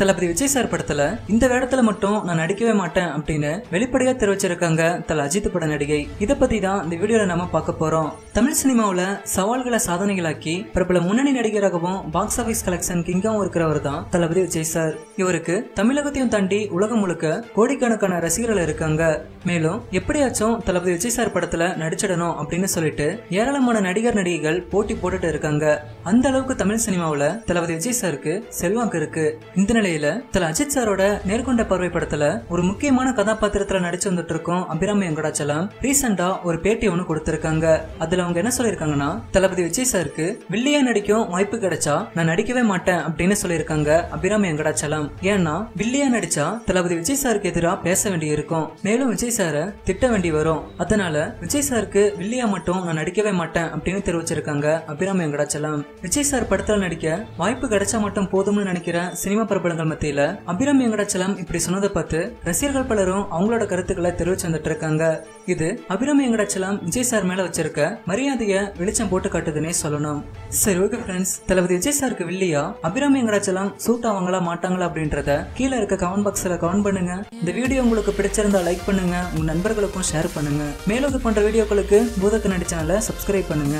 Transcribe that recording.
தளபதி Vijay sir படத்துல இந்த வேடத்துல மட்டும் நான் நடிக்கவே மாட்டேன் அப்படின்னு வெளிப்படையா தெரிவிச்சிருக்காங்க தல அஜித் பட நடிகை. இதை பத்தி தான் இந்த வீடியோல நம்ம பார்க்க போறோம். தமிழ் சினிமாவில சவால்களை சாதனைகளாக்கி பிரபல முன்னணி நடிகராகவும் பாக்ஸ் ஆபீஸ் கலெக்ஷன் கிங்காவும் இருக்கிறவர் தான் தளபதி விஜய் சார். இவருக்கு தமிழகத்தையும் தாண்டி உலகம் முழுக்க கோடிக்கணக்கான ரசிகர்கள் இருக்காங்க. மேலும் எப்படியாச்சும் தளபதி விஜய் சார் படத்துல நடிச்சிடணும் அப்படின்னு சொல்லிட்டு ஏராளமான நடிகர் நடிகைகள் போட்டி போட்டுட்டு இருக்காங்க. அந்த அளவுக்கு தமிழ் சினிமாவில் தளபதி விஜய் சாருக்கு செல்வாக்கு இருக்கு. இந்த நிலை நிலையில திரு அஜித் சாரோட நேர்கொண்ட பார்வை படத்துல ஒரு முக்கியமான கதாபாத்திரத்துல நடிச்சு வந்துட்டு இருக்கோம் அபிராமி வெங்கடாச்சலம். ரீசெண்டா ஒரு பேட்டி ஒன்று கொடுத்திருக்காங்க. அதுல அவங்க என்ன சொல்லியிருக்காங்கன்னா தளபதி விஜய் சாருக்கு வில்லியா நடிக்கும் வாய்ப்பு கிடைச்சா நான் நடிக்கவே மாட்டேன் அப்படின்னு சொல்லியிருக்காங்க அபிராமி வெங்கடாச்சலம். ஏன்னா வில்லியா நடிச்சா தளபதி விஜய் சாருக்கு எதிராக பேச வேண்டி இருக்கும் மேலும் விஜய் சாரை திட்ட வேண்டி வரும். அதனால விஜய் சாருக்கு வில்லியா மட்டும் நான் நடிக்கவே மாட்டேன் அப்படின்னு தெரிவிச்சிருக்காங்க அபிராமி வெங்கடாச்சலம். விஜய் சார் படத்துல நடிக்க வாய்ப்பு கிடைச்சா மட்டும் போதும்னு நினைக்கிற சினிமா பிரபலங்கள் மத்தியில அபிராமி வெங்கடாச்சலம் இப்படி சொன்னதை பார்த்து ரசிகர்கள் பலரும் அவங்களோட கருத்துக்களை தெரிவிச்சு வந்துட்டு இருக்காங்க இது அபிராமி வெங்கடாச்சலம் விஜய் சார் மேல வச்சிருக்க மரியாதைய வெளிச்சம் போட்டு காட்டுதுன்னே சொல்லணும். சரி ஓகே ஃப்ரெண்ட்ஸ் தளபதி விஜய் சாருக்கு வில்லியா? அபிராமி வெங்கடாச்சலம் சூட் ஆவாங்களா மாட்டாங்களா அப்படின்றத கீழே இருக்க கமெண்ட் பாக்ஸ்ல கமெண்ட் பண்ணுங்க. இந்த வீடியோ உங்களுக்கு பிடிச்சிருந்தா லைக் பண்ணுங்க. உங்க நண்பர்களுக்கும் ஷேர் பண்ணுங்க. மேலும் இது போன்ற வீடியோக்களுக்கு பூதக்கு நடிச்சால சப்ஸ்கிரைப் பண்ணுங்க.